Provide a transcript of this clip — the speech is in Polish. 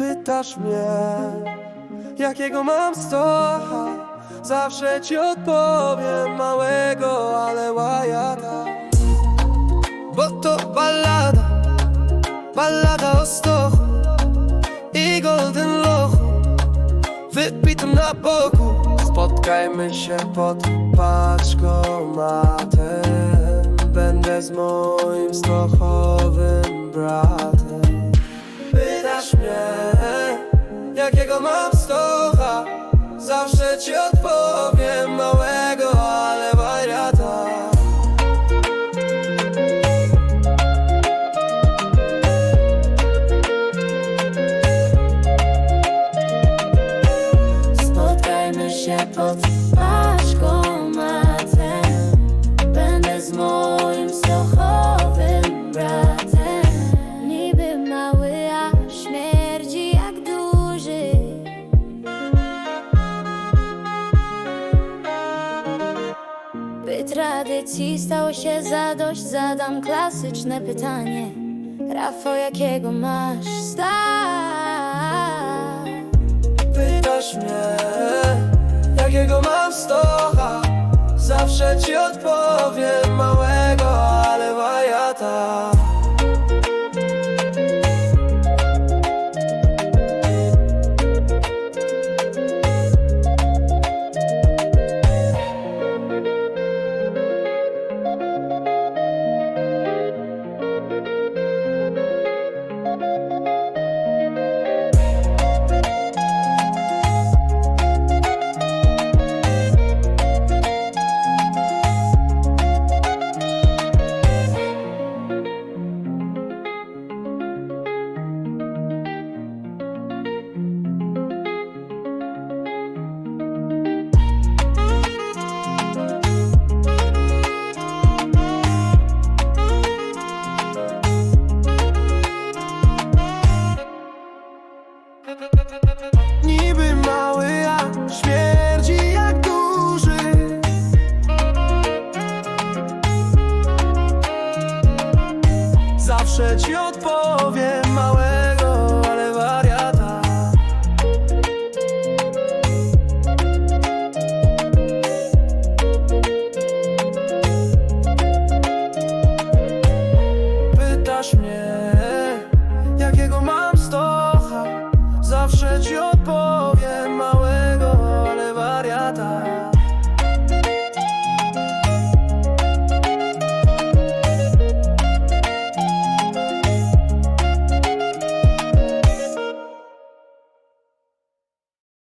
Pytasz mnie, jakiego mam stocha? Zawsze ci odpowiem małego, ale łajata Bo to ballada, ballada o stochu I golden lochu, wypitym na boku. Spotkajmy się pod paczkomatem jakiego mam stocha Zawsze ci odpowiem tradycji stało się zadość. Zadam klasyczne pytanie. Rafo, jakiego masz stan? Pytasz mnie, jakiego mam stocha? Zawsze ci odpowiem małego, ale wajata zawsze ci odpowiem Małego, ale wariata. Pytasz mnie, jakiego mam stocha? Zawsze ci odpowiem